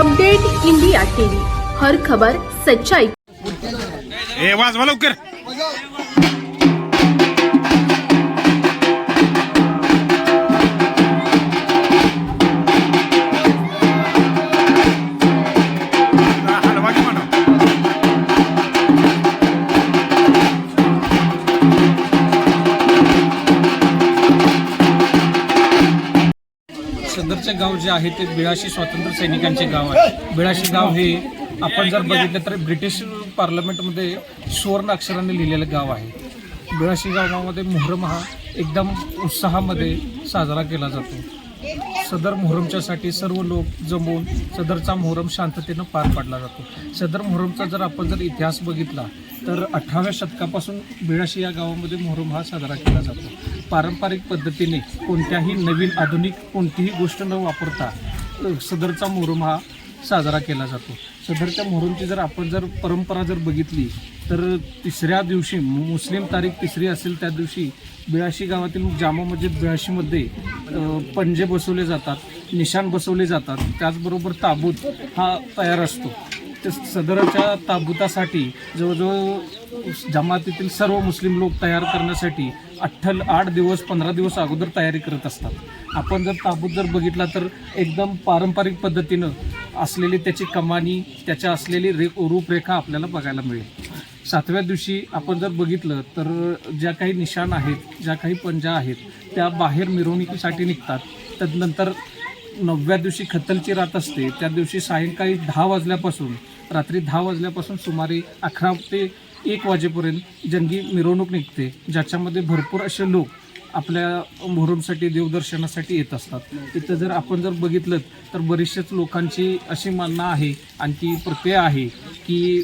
Update India TV. हर खबर सच्चाई. ए वाजवा लवकर. सदरचे गाव जे आहे ते बिळाशी स्वातंत्र्य सैनिकांचे गाव आहे. बिळाशी गाव हे आपण जर बघितलं तर ब्रिटिश पार्लमेंटमध्ये सुवर्ण अक्षराने लिहिलेलं गाव आहे. बिळाशी गावामध्ये मोहरम हा एकदम उत्साहामध्ये साजरा केला जातो. सदर मोहरमच्यासाठी सर्व लोक जमवून सदरचा मोहरम शांततेनं पार पाडला जातो. सदर मोहरमचा जर आपण जर इतिहास बघितला तर अठराव्या शतकापासून बिळाशी या गावामध्ये मोहरम हा साजरा केला जातो. पारंपरिक पद्धतीने कोणत्याही नवीन आधुनिक कोणतीही गोष्ट न वापरता सदरचा मोहरम हा साजरा केला जातो. सदरच्या मोहरमची जर आपण जर परंपरा जर बघितली तर तिसऱ्या दिवशी मुस्लिम तारीख तिसरी असेल त्या दिवशी बिळाशी गावातील जामा मस्जिद बिळाशीमध्ये पंजे बसवले जातात निशाण बसवले जातात. त्याचबरोबर ताबूत हा तयार असतो. सदरच्या ताबुतासाठी जवळजवळ जमातीतील सर्व मुस्लिम लोक तयार करण्यासाठी अठ्ठल आठ दिवस पंधरा दिवस अगोदर तयारी करत असतात. आपण जर ताबूत जर बघितला तर एकदम पारंपरिक पद्धतीनं असलेली त्याची कमानी त्याच्या असलेली रे रूपरेखा आपल्याला बघायला मिळेल. सातव्या दिवशी आपण जर बघितलं तर ज्या काही निशाण आहेत ज्या काही पंजा आहेत त्या बाहेर मिरवणुकीसाठी निघतात. त्यानंतर नवव्या दिवशी खत्तलची रात असते त्या दिवशी सायंकाळी दहा वाजल्यापासून रात्री दहा वाजल्यापासून सुमारे अकरा ते एक वाजेपर्यंत जंगी मिरवणूक निघते ज्याच्यामध्ये भरपूर असे लोक आपल्या मोहरमसाठी देवदर्शनासाठी येत असतात. तिथं जर आपण जर बघितलं तर बरेचसेच लोकांची अशी मानणं आहे आणखी प्रक्रिया आहे की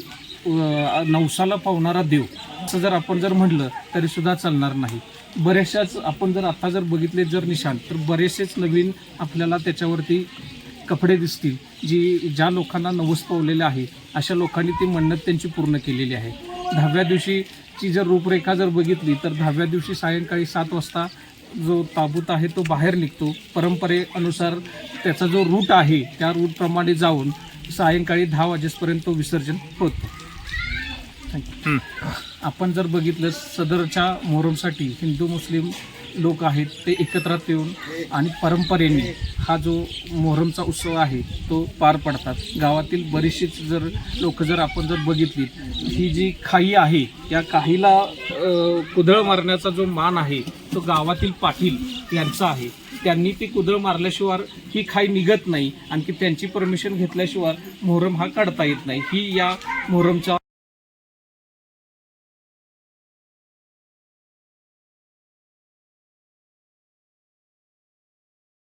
नवसाला पावणारा देव असं जर आपण जर म्हटलं तरी सुद्धा चालणार नाही. बऱ्याचशाच आपण जर आता जर बघितले जर निशाण तर बरेचसेच नवीन आपल्याला त्याच्यावरती कपडे दिसतील जी ज्या लोकांना नवस पावलेले आहे अशा लोकांनी ती मन्नत त्यांची पूर्ण केलेली आहे. दहाव्या दिवशीची जर रूपरेखा जर बघितली तर दहाव्या दिवशी सायंकाळी सात वाजता जो ताबूत आहे तो बाहेर निघतो. परंपरेनुसार त्याचा जो रूट आहे त्या रूटप्रमाणे जाऊन सायंकाळी दहा वाजेपर्यंत तो विसर्जन होतं. हम्म. आपण जर बघितलं सदरच्या मोहरमसाठी हिंदू मुस्लिम लोक आहेत ते एकत्रात येऊन आणि परंपरेने हा जो मोहरमचा उत्सव आहे तो पार पडतात. गावातील बरीचशीच जर लोक जर आपण जर बघितली ही जी खाई आहे या खाईला कुदळ मारण्याचा जो मान आहे तो गावातील पाटील यांचा आहे. त्यांनी ती कुदळ मारल्याशिवाय ही खाई निघत नाही आणखी त्यांची परमिशन घेतल्याशिवाय मोहरम हा काढता येत नाही. ही या मोहरमचा